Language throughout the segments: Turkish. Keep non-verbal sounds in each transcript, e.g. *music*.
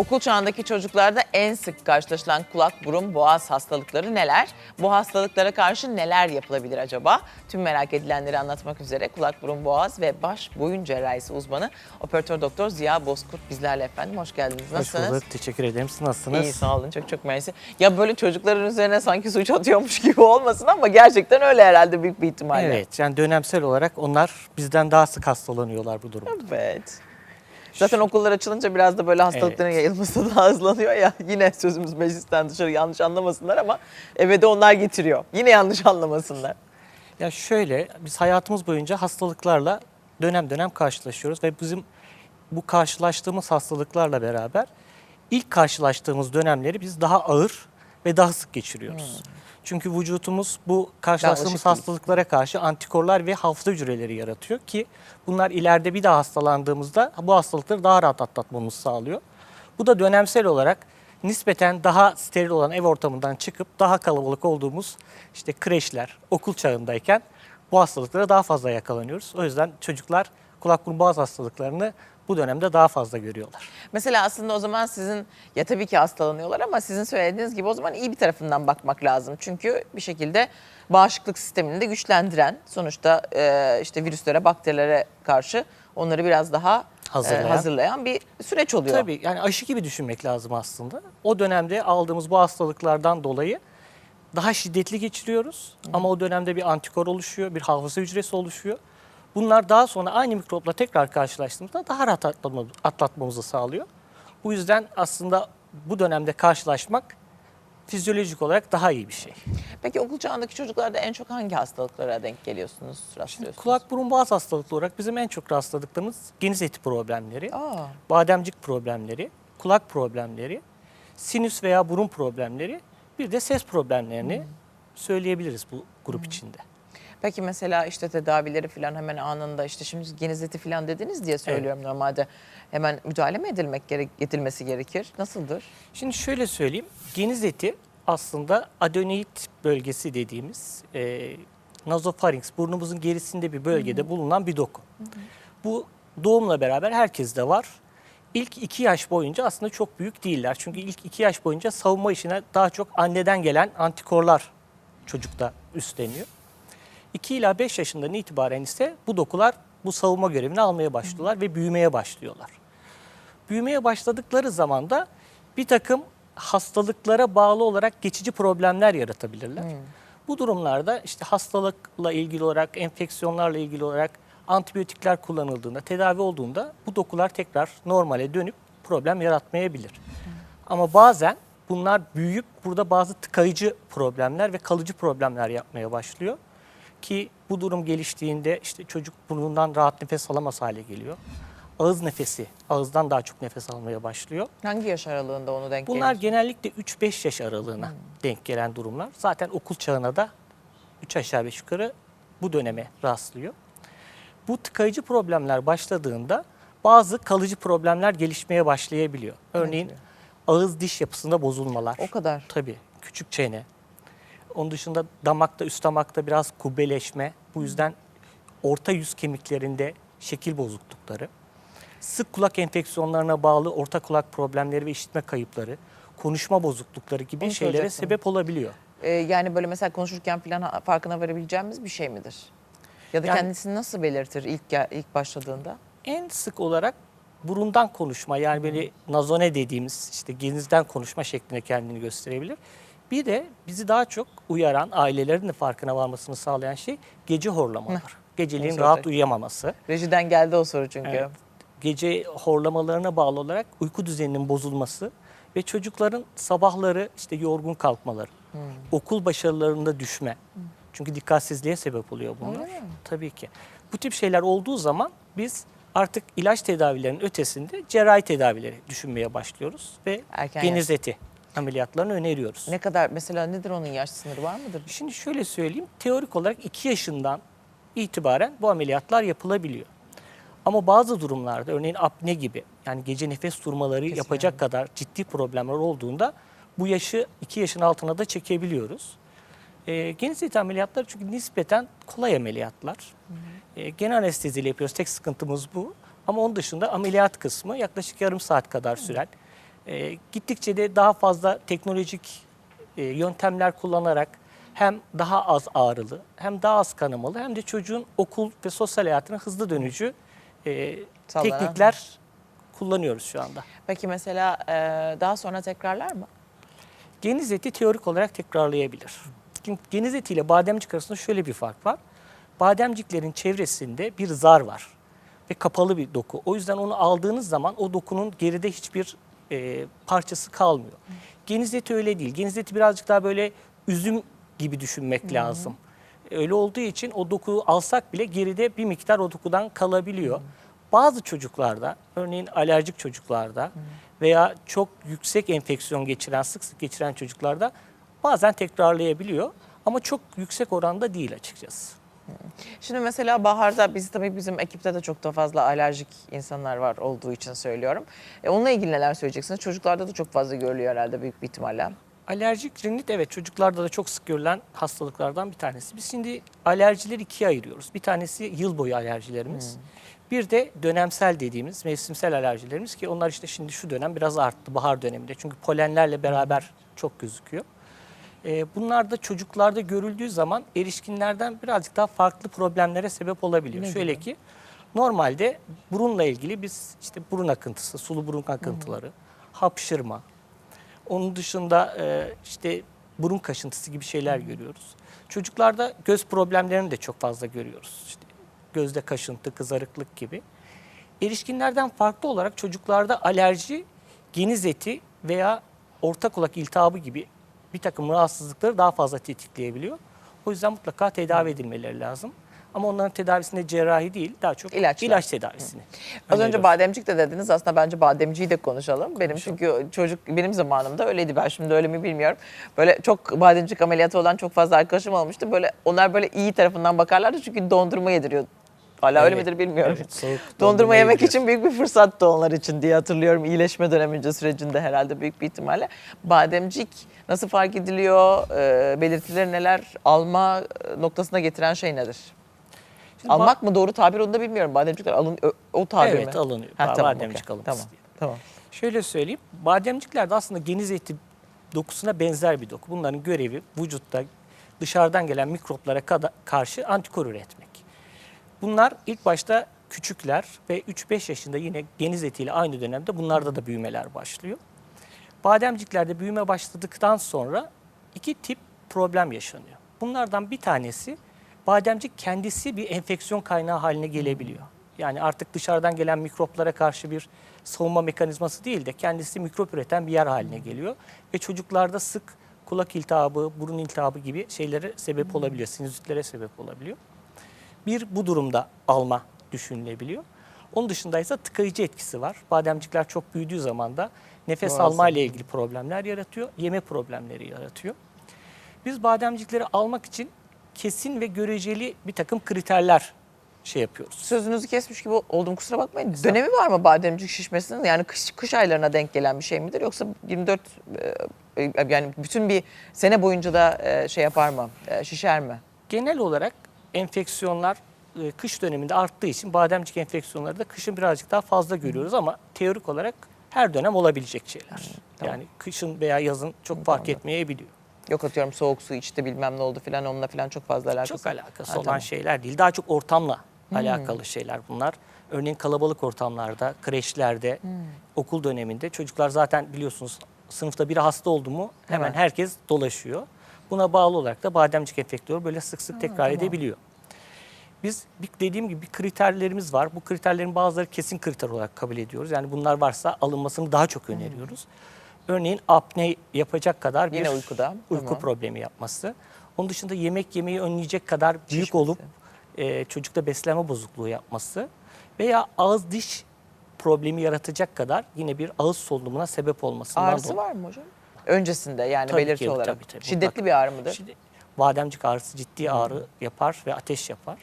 Okul çağındaki çocuklarda en sık karşılaşılan kulak, burun, boğaz hastalıkları neler? Bu hastalıklara karşı neler yapılabilir acaba? Tüm merak edilenleri anlatmak üzere kulak, burun, boğaz ve baş boyun cerrahisi uzmanı operatör doktor Ziya Bozkurt bizlerle efendim. Hoş geldiniz. Hoş Nasılsınız? bulduk. Teşekkür ederim. Siz nasılsınız? İyi sağ olun çok çok mersi. Ya böyle çocukların üzerine sanki suç atıyormuş gibi olmasın ama gerçekten öyle herhalde büyük bir ihtimalle. Evet. Yani dönemsel olarak onlar bizden daha sık hastalanıyorlar bu durumda. Evet. Zaten okullar açılınca biraz da böyle hastalıkların Evet. yayılması daha *laughs* hızlanıyor ya. Yine sözümüz meclisten dışarı yanlış anlamasınlar ama eve de onlar getiriyor. Yine yanlış anlamasınlar. Ya şöyle biz hayatımız boyunca hastalıklarla dönem dönem karşılaşıyoruz ve bizim bu karşılaştığımız hastalıklarla beraber ilk karşılaştığımız dönemleri biz daha ağır ve daha sık geçiriyoruz. Çünkü vücutumuz bu karşılaştığımız hastalıklara karşı antikorlar ve hafıza hücreleri yaratıyor ki bunlar ileride bir daha hastalandığımızda bu hastalıkları daha rahat atlatmamızı sağlıyor. Bu da dönemsel olarak nispeten daha steril olan ev ortamından çıkıp daha kalabalık olduğumuz işte kreşler, okul çağındayken bu hastalıklara daha fazla yakalanıyoruz. O yüzden çocuklar kulak burun boğaz hastalıklarını bu dönemde daha fazla görüyorlar. Mesela aslında o zaman sizin ya tabii ki hastalanıyorlar ama sizin söylediğiniz gibi o zaman iyi bir tarafından bakmak lazım. Çünkü bir şekilde bağışıklık sistemini de güçlendiren sonuçta e, işte virüslere, bakterilere karşı onları biraz daha e, Hazırlayan. hazırlayan bir süreç oluyor. Tabii yani aşı gibi düşünmek lazım aslında. O dönemde aldığımız bu hastalıklardan dolayı daha şiddetli geçiriyoruz. Ama o dönemde bir antikor oluşuyor, bir hafıza hücresi oluşuyor. Bunlar daha sonra aynı mikropla tekrar karşılaştığımızda daha rahat atlatma- atlatmamızı sağlıyor. Bu yüzden aslında bu dönemde karşılaşmak fizyolojik olarak daha iyi bir şey. Peki okul çağındaki çocuklarda en çok hangi hastalıklara denk geliyorsunuz, rastlıyorsunuz? Kulak burun boğaz hastalıkları olarak bizim en çok rastladıklarımız geniz eti problemleri, Aa, bademcik problemleri, kulak problemleri, sinüs veya burun problemleri, bir de ses problemlerini söyleyebiliriz bu grup içinde. Peki mesela işte tedavileri falan hemen anında işte şimdi genizleti falan dediniz diye söylüyorum normalde. Hemen müdahale mi edilmek gerek, edilmesi gerekir? Nasıldır? Şimdi şöyle söyleyeyim, geniz eti aslında adenoid bölgesi dediğimiz e, nasofarinks, burnumuzun gerisinde bir bölgede bulunan bir doku. Bu doğumla beraber herkeste var. İlk iki yaş boyunca aslında çok büyük değiller. Çünkü ilk iki yaş boyunca savunma işine daha çok anneden gelen antikorlar çocukta üstleniyor. 2 ila 5 yaşından itibaren ise bu dokular bu savunma görevini almaya başlıyorlar ve büyümeye başlıyorlar. Büyümeye başladıkları zaman da bir takım hastalıklara bağlı olarak geçici problemler yaratabilirler. Bu durumlarda işte hastalıkla ilgili olarak, enfeksiyonlarla ilgili olarak antibiyotikler kullanıldığında, tedavi olduğunda bu dokular tekrar normale dönüp problem yaratmayabilir. Ama bazen bunlar büyüyüp burada bazı tıkayıcı problemler ve kalıcı problemler yapmaya başlıyor. Ki bu durum geliştiğinde işte çocuk burnundan rahat nefes alamaz hale geliyor. Ağız nefesi, ağızdan daha çok nefes almaya başlıyor. Hangi yaş aralığında onu denk Bunlar gelir? genellikle 3-5 yaş aralığına denk gelen durumlar. Zaten okul çağına da 3 aşağı 5 yukarı bu döneme rastlıyor. Bu tıkayıcı problemler başladığında bazı kalıcı problemler gelişmeye başlayabiliyor. Örneğin gibi? ağız diş yapısında bozulmalar. O kadar. Tabii küçük çene. Onun dışında damakta üst damakta biraz kubbeleşme. Bu yüzden orta yüz kemiklerinde şekil bozuklukları. Sık kulak enfeksiyonlarına bağlı orta kulak problemleri ve işitme kayıpları, konuşma bozuklukları gibi Onu şeylere sebep olabiliyor. Ee, yani böyle mesela konuşurken falan farkına varabileceğimiz bir şey midir? Ya da Yani- kendisini nasıl belirtir ilk ilk başladığında? En sık olarak burundan konuşma yani böyle nazone dediğimiz işte genizden konuşma şeklinde kendini gösterebilir. Bir de bizi daha çok uyaran ailelerin de farkına varmasını sağlayan şey gece horlamalar. Geceliğin Onu rahat uyuyamaması. Rejiden geldi o soru çünkü. Evet. Gece horlamalarına bağlı olarak uyku düzeninin bozulması ve çocukların sabahları işte yorgun kalkmaları, okul başarılarında düşme. Çünkü dikkatsizliğe sebep oluyor bunlar. Öyle mi? Tabii ki. Bu tip şeyler olduğu zaman biz artık ilaç tedavilerinin ötesinde cerrahi tedavileri düşünmeye başlıyoruz ve Erken geniz eti ameliyatlarını öneriyoruz. Ne kadar mesela nedir onun yaş sınırı var mıdır? Şimdi şöyle söyleyeyim, teorik olarak 2 yaşından itibaren bu ameliyatlar yapılabiliyor. Ama bazı durumlarda örneğin apne gibi yani gece nefes turmaları Kesin yapacak kadar ciddi problemler olduğunda bu yaşı 2 yaşın altına da çekebiliyoruz. E, geniz eti ameliyatları çünkü nispeten kolay ameliyatlar. E, genel anesteziyle yapıyoruz. Tek sıkıntımız bu. Ama onun dışında ameliyat kısmı yaklaşık yarım saat kadar süren E, gittikçe de daha fazla teknolojik e, yöntemler kullanarak hem daha az ağrılı, hem daha az kanamalı, hem de çocuğun okul ve sosyal hayatına hızlı dönücü e, teknikler kullanıyoruz şu anda. Peki mesela e, daha sonra tekrarlar mı? Geniz eti teorik olarak tekrarlayabilir. Çünkü geniz eti ile bademcik arasında şöyle bir fark var. Bademciklerin çevresinde bir zar var ve kapalı bir doku. O yüzden onu aldığınız zaman o dokunun geride hiçbir e, parçası kalmıyor. Geniz eti öyle değil. Geniz eti birazcık daha böyle üzüm gibi düşünmek lazım. Öyle olduğu için o dokuyu alsak bile geride bir miktar o dokudan kalabiliyor. Bazı çocuklarda, örneğin alerjik çocuklarda veya çok yüksek enfeksiyon geçiren, sık sık geçiren çocuklarda bazen tekrarlayabiliyor. Ama çok yüksek oranda değil açıkçası. Şimdi mesela baharda biz tabii bizim ekipte de çok da fazla alerjik insanlar var olduğu için söylüyorum. E, onunla ilgili neler söyleyeceksiniz? Çocuklarda da çok fazla görülüyor herhalde büyük bir ihtimalle. Alerjik rinit evet çocuklarda da çok sık görülen hastalıklardan bir tanesi. Biz şimdi alerjileri ikiye ayırıyoruz. Bir tanesi yıl boyu alerjilerimiz. Bir de dönemsel dediğimiz mevsimsel alerjilerimiz ki onlar işte şimdi şu dönem biraz arttı bahar döneminde. Çünkü polenlerle beraber çok gözüküyor. Ee, bunlar da çocuklarda görüldüğü zaman erişkinlerden birazcık daha farklı problemlere sebep olabiliyor. Ne Şöyle gibi? ki normalde burunla ilgili biz işte burun akıntısı, sulu burun akıntıları, hapşırma, onun dışında e, işte burun kaşıntısı gibi şeyler görüyoruz. Çocuklarda göz problemlerini de çok fazla görüyoruz. İşte gözde kaşıntı, kızarıklık gibi. Erişkinlerden farklı olarak çocuklarda alerji, geniz eti veya orta kulak iltihabı gibi bir takım rahatsızlıkları daha fazla tetikleyebiliyor. O yüzden mutlaka tedavi edilmeleri lazım. Ama onların tedavisinde cerrahi değil, daha çok İlaçlar. ilaç tedavisini. Az önce bademcik de dediniz. Aslında bence bademciyi de konuşalım. Benim çünkü çocuk benim zamanımda öyleydi. Ben şimdi öyle mi bilmiyorum. Böyle çok bademcik ameliyatı olan çok fazla arkadaşım olmuştu. Böyle onlar böyle iyi tarafından bakarlardı çünkü dondurma yediriyor. Hala öyle Evet, midir bilmiyorum. evet, soğuk *laughs* dondurma, yemek yediriyor. için büyük bir fırsattı onlar için diye hatırlıyorum. İyileşme dönemince sürecinde herhalde büyük bir ihtimalle. Bademcik nasıl fark ediliyor? Ee, belirtileri neler? Alma e, noktasına getiren şey nedir? Şimdi Almak mı doğru tabir onu da bilmiyorum. Bademcikler alın o tabir mi? Evet alınıyor. Ha, tamam, bademcik alınması Tamam, diye. tamam. Şöyle söyleyeyim. Bademciklerde aslında geniz eti dokusuna benzer bir doku. Bunların görevi vücutta dışarıdan gelen mikroplara karşı antikor üretmek. Bunlar ilk başta küçükler ve 3-5 yaşında yine geniz etiyle aynı dönemde bunlarda da büyümeler başlıyor. Bademciklerde büyüme başladıktan sonra iki tip problem yaşanıyor. Bunlardan bir tanesi bademcik kendisi bir enfeksiyon kaynağı haline gelebiliyor. Yani artık dışarıdan gelen mikroplara karşı bir savunma mekanizması değil de kendisi mikrop üreten bir yer haline geliyor. Ve çocuklarda sık kulak iltihabı, burun iltihabı gibi şeylere sebep olabiliyor, sinüzitlere sebep olabiliyor. Bir bu durumda alma düşünülebiliyor. Onun dışında ise tıkayıcı etkisi var. Bademcikler çok büyüdüğü zaman da nefes alma ile ilgili problemler yaratıyor, yeme problemleri yaratıyor. Biz bademcikleri almak için kesin ve göreceli bir takım kriterler şey yapıyoruz. Sözünüzü kesmiş gibi oldum kusura bakmayın. Dönemi var mı bademcik şişmesinin? Yani kış, kış aylarına denk gelen bir şey midir? Yoksa 24 e, e, yani bütün bir sene boyunca da e, şey yapar mı? Şişer mi? Genel olarak enfeksiyonlar e, kış döneminde arttığı için bademcik enfeksiyonları da kışın birazcık daha fazla görüyoruz ama teorik olarak her dönem olabilecek şeyler. tamam. Yani kışın veya yazın çok fark anladım. etmeyebiliyor. Yok atıyorum soğuk su içti bilmem ne oldu filan onunla filan çok fazla alakası. Çok alakası Ha, olan tamam. şeyler değil. Daha çok ortamla alakalı şeyler bunlar. Örneğin kalabalık ortamlarda, kreşlerde, okul döneminde çocuklar zaten biliyorsunuz sınıfta biri hasta oldu mu hemen Hemen. herkes dolaşıyor. Buna bağlı olarak da bademcik enfektörü böyle sık sık tekrar edebiliyor. Biz dediğim gibi bir kriterlerimiz var. Bu kriterlerin bazıları kesin kriter olarak kabul ediyoruz. Yani bunlar varsa alınmasını daha çok öneriyoruz. Örneğin apne yapacak kadar bir Yine uykuda, uyku tamam. problemi yapması. Onun dışında yemek yemeyi önleyecek kadar büyük olup e, çocukta beslenme bozukluğu yapması veya ağız diş problemi yaratacak kadar yine bir ağız solunumuna sebep olmasından Ağrısı dolayı. var mı hocam? Öncesinde yani Tabii belirti ki, olarak. tabii, tabii, Şiddetli mutlaka. bir ağrı mıdır? Şimdi bademcik ağrısı ciddi ağrı yapar ve ateş yapar.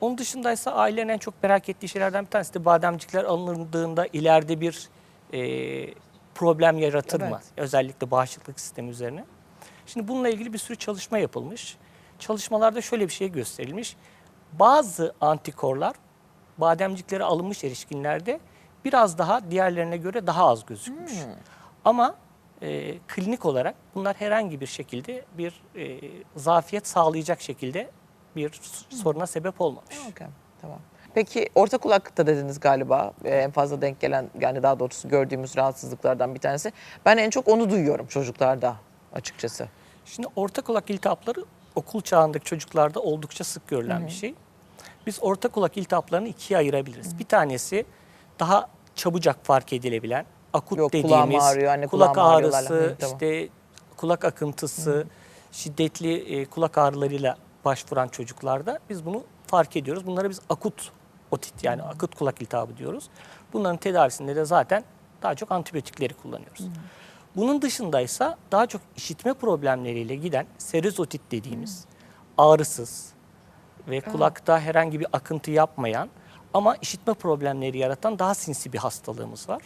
Onun dışındaysa ailenin en çok merak ettiği şeylerden bir tanesi de bademcikler alındığında ileride bir e, problem yaratır mı? Evet. Özellikle bağışıklık sistemi üzerine. Şimdi bununla ilgili bir sürü çalışma yapılmış. Çalışmalarda şöyle bir şey gösterilmiş. Bazı antikorlar bademciklere alınmış erişkinlerde biraz daha diğerlerine göre daha az gözükmüş. Ama e, klinik olarak bunlar herhangi bir şekilde bir e, zafiyet sağlayacak şekilde bir soruna sebep olmamış. Okey, tamam. Peki orta kulakta dediniz galiba Ee, en fazla denk gelen yani daha doğrusu gördüğümüz rahatsızlıklardan bir tanesi. Ben en çok onu duyuyorum çocuklarda açıkçası. Şimdi orta kulak iltihapları okul çağındaki çocuklarda oldukça sık görülen bir şey. Biz orta kulak iltihaplarını ikiye ayırabiliriz. Bir tanesi daha çabucak fark edilebilen akut Yok, dediğimiz ağrıyor, anne kulak ağrısı, Hı, tamam. işte kulak akıntısı, şiddetli e, kulak ağrılarıyla başvuran çocuklarda biz bunu fark ediyoruz. Bunlara biz akut otit yani akut kulak iltihabı diyoruz. Bunların tedavisinde de zaten daha çok antibiyotikleri kullanıyoruz. Bunun dışındaysa daha çok işitme problemleriyle giden serizotit dediğimiz ağrısız ve kulakta herhangi bir akıntı yapmayan ama işitme problemleri yaratan daha sinsi bir hastalığımız var.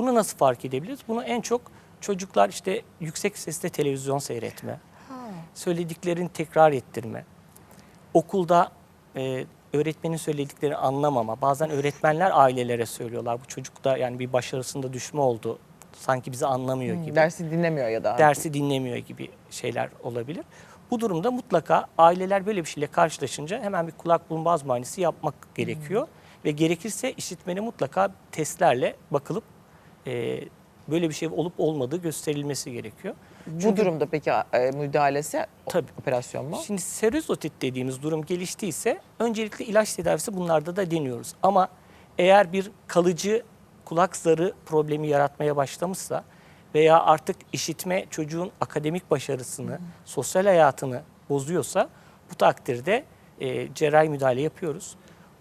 Bunu nasıl fark edebiliriz? Bunu en çok çocuklar işte yüksek sesle televizyon seyretme, söylediklerini tekrar ettirme, okulda e, öğretmenin söylediklerini anlamama. Bazen öğretmenler ailelere söylüyorlar. Bu çocukta yani bir başarısında düşme oldu. Sanki bizi anlamıyor gibi. Dersi dinlemiyor ya da. Dersi dinlemiyor gibi şeyler olabilir. Bu durumda mutlaka aileler böyle bir şeyle karşılaşınca hemen bir kulak burun boğaz muayenesi yapmak gerekiyor. Ve gerekirse işitmeni mutlaka testlerle bakılıp e, böyle bir şey olup olmadığı gösterilmesi gerekiyor. Bu durumda peki e, müdahalesi Tabii. operasyon mu? Şimdi serizotit dediğimiz durum geliştiyse öncelikle ilaç tedavisi bunlarda da deniyoruz. Ama eğer bir kalıcı kulak zarı problemi yaratmaya başlamışsa veya artık işitme çocuğun akademik başarısını, sosyal hayatını bozuyorsa bu takdirde e, cerrahi müdahale yapıyoruz.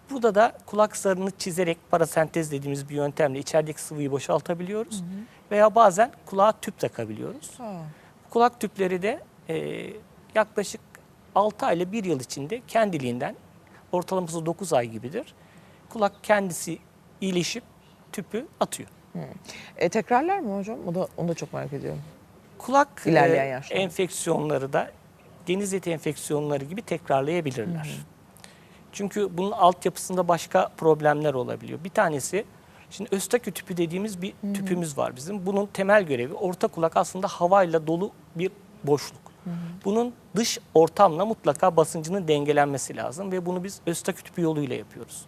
Burada da kulak zarını çizerek parasentez dediğimiz bir yöntemle içerideki sıvıyı boşaltabiliyoruz. Veya bazen kulağa tüp takabiliyoruz. Ha. Kulak tüpleri de e, yaklaşık 6 ay ile 1 yıl içinde kendiliğinden ortalaması 9 ay gibidir. Kulak kendisi iyileşip tüpü atıyor. E, tekrarlar mı hocam? O da, onu da çok merak ediyorum. Kulak e, enfeksiyonları da geniz eti enfeksiyonları gibi tekrarlayabilirler. Çünkü bunun altyapısında başka problemler olabiliyor. Bir tanesi şimdi östakü tüpü dediğimiz bir tüpümüz var bizim. Bunun temel görevi orta kulak aslında havayla dolu bir boşluk. Bunun dış ortamla mutlaka basıncının dengelenmesi lazım ve bunu biz östakü tüpü yoluyla yapıyoruz.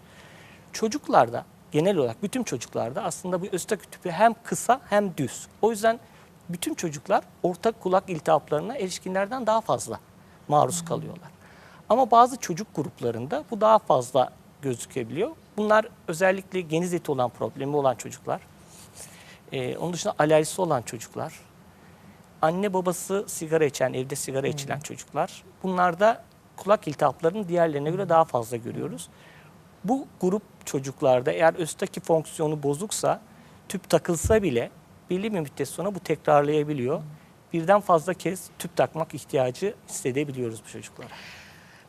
Çocuklarda genel olarak bütün çocuklarda aslında bu östakü tüpü hem kısa hem düz. O yüzden bütün çocuklar orta kulak iltihaplarına erişkinlerden daha fazla maruz kalıyorlar. Ama bazı çocuk gruplarında bu daha fazla gözükebiliyor. Bunlar özellikle geniz eti olan problemi olan çocuklar. Ee, onun dışında alerjisi olan çocuklar. Anne babası sigara içen, evde sigara içilen çocuklar. Bunlarda kulak iltihaplarını diğerlerine göre daha fazla görüyoruz. Bu grup çocuklarda eğer östaki fonksiyonu bozuksa tüp takılsa bile belli bir müddet sonra bu tekrarlayabiliyor. Birden fazla kez tüp takmak ihtiyacı hissedebiliyoruz bu çocuklara.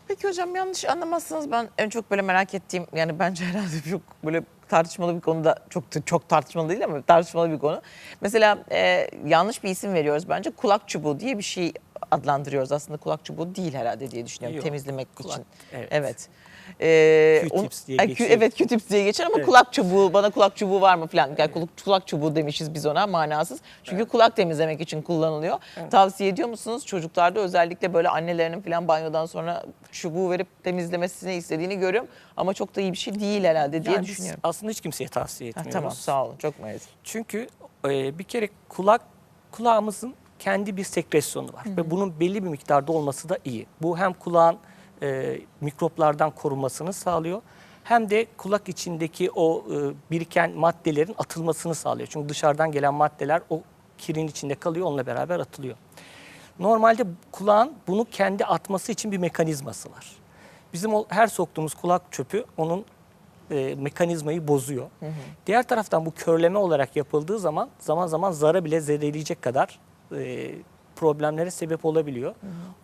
Peki hocam yanlış anlamazsanız ben en çok böyle merak ettiğim yani bence *laughs* herhalde çok böyle tartışmalı bir konuda çok çok tartışmalı değil ama tartışmalı bir konu. Mesela e, yanlış bir isim veriyoruz bence kulak çubuğu diye bir şey adlandırıyoruz aslında kulak çubuğu değil herhalde diye düşünüyorum Yok, temizlemek kulak, için. evet. Evet. Ee, Q-tips diye geçiyor. Evet Q-tips diye geçer ama Evet. kulak çubuğu bana kulak çubuğu var mı falan. Yani kulak, kulak çubuğu demişiz biz ona manasız. Çünkü kulak temizlemek için kullanılıyor. Tavsiye ediyor musunuz? Çocuklarda özellikle böyle annelerinin falan banyodan sonra çubuğu verip temizlemesini istediğini görüyorum. Ama çok da iyi bir şey değil herhalde diye Yani düşünüyorum. aslında hiç kimseye tavsiye Ha, etmiyoruz. tamam sağ olun çok mersi. Çünkü e, bir kere kulak kulağımızın kendi bir sekresyonu var ve bunun belli bir miktarda olması da iyi. Bu hem kulağın e, mikroplardan korunmasını sağlıyor hem de kulak içindeki o e, biriken maddelerin atılmasını sağlıyor. Çünkü dışarıdan gelen maddeler o kirin içinde kalıyor onunla beraber atılıyor. Normalde kulağın bunu kendi atması için bir mekanizması var. Bizim o her soktuğumuz kulak çöpü onun e, mekanizmayı bozuyor. Diğer taraftan bu körleme olarak yapıldığı zaman zaman zaman zara bile zedeleyecek kadar e, problemlere sebep olabiliyor.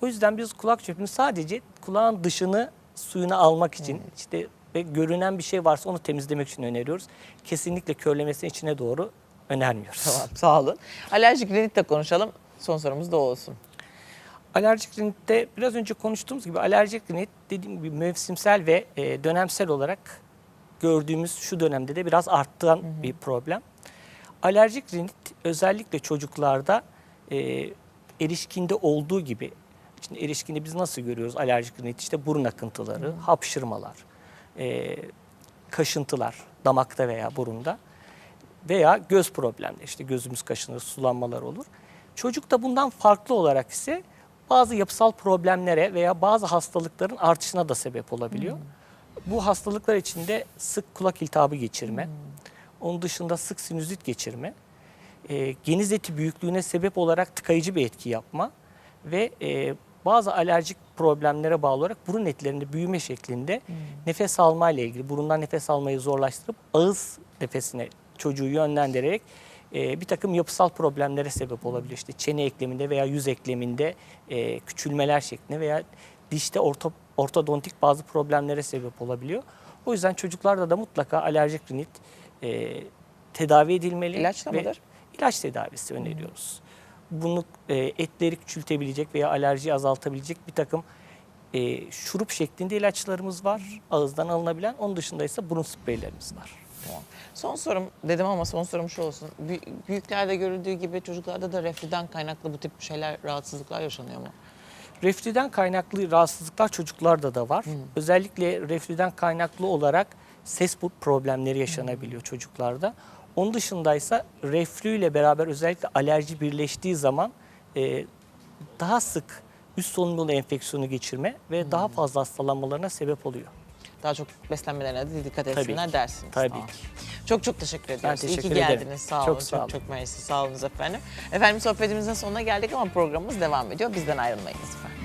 O yüzden biz kulak çöpünü sadece kulağın dışını suyunu almak için işte ve görünen bir şey varsa onu temizlemek için öneriyoruz. Kesinlikle körlemesinin içine doğru önermiyoruz. Tamam sağ olun. Alerjik rinit de konuşalım. Son sorumuz da o olsun. Alerjik rinitte biraz önce konuştuğumuz gibi alerjik rinit dediğim gibi mevsimsel ve e, dönemsel olarak gördüğümüz şu dönemde de biraz arttıran bir problem. Alerjik rinit özellikle çocuklarda e, erişkinde olduğu gibi, şimdi erişkinde biz nasıl görüyoruz alerjik rinit? İşte burun akıntıları, hapşırmalar, e, kaşıntılar damakta veya burunda veya göz problemleri işte gözümüz kaşınır, sulanmalar olur. Çocukta bundan farklı olarak ise bazı yapısal problemlere veya bazı hastalıkların artışına da sebep olabiliyor. Bu hastalıklar içinde sık kulak iltihabı geçirme, onun dışında sık sinüzit geçirme, e, geniz eti büyüklüğüne sebep olarak tıkayıcı bir etki yapma ve e, bazı alerjik problemlere bağlı olarak burun etlerinde büyüme şeklinde nefes alma ile ilgili burundan nefes almayı zorlaştırıp ağız nefesine çocuğu yönlendirerek e, bir takım yapısal problemlere sebep olabiliyor. İşte çene ekleminde veya yüz ekleminde e, küçülmeler şeklinde veya dişte orto, ortodontik bazı problemlere sebep olabiliyor. O yüzden çocuklarda da mutlaka alerjik rinit e, tedavi edilmeli. İlaçla ve mıdır? İlaç tedavisi öneriyoruz. Bunu e, etleri küçültebilecek veya alerjiyi azaltabilecek bir takım e, şurup şeklinde ilaçlarımız var. Ağızdan alınabilen. Onun dışında ise burun spreylerimiz var. Tamam. Son sorum dedim ama son sorum şu olsun. Büy- Büyüklerde görüldüğü gibi çocuklarda da reflüden kaynaklı bu tip şeyler, rahatsızlıklar yaşanıyor mu? Reflüden kaynaklı rahatsızlıklar çocuklarda da var. Özellikle reflüden kaynaklı olarak ses problemleri yaşanabiliyor çocuklarda. Onun dışındaysa reflü ile beraber özellikle alerji birleştiği zaman e, daha sık üst solunum yolu enfeksiyonu geçirme ve daha fazla hastalanmalarına sebep oluyor. Daha çok beslenmelerine de dikkat etsinler dersiniz. Tabii Tamam. ki. Çok çok teşekkür ediyoruz. İyi teşekkür ki ederim. geldiniz. Sağ olun. Çok Çok sağ olun. çok, mersi. Sağ olunuz efendim. Efendim sohbetimizin sonuna geldik ama programımız devam ediyor. Bizden ayrılmayınız efendim.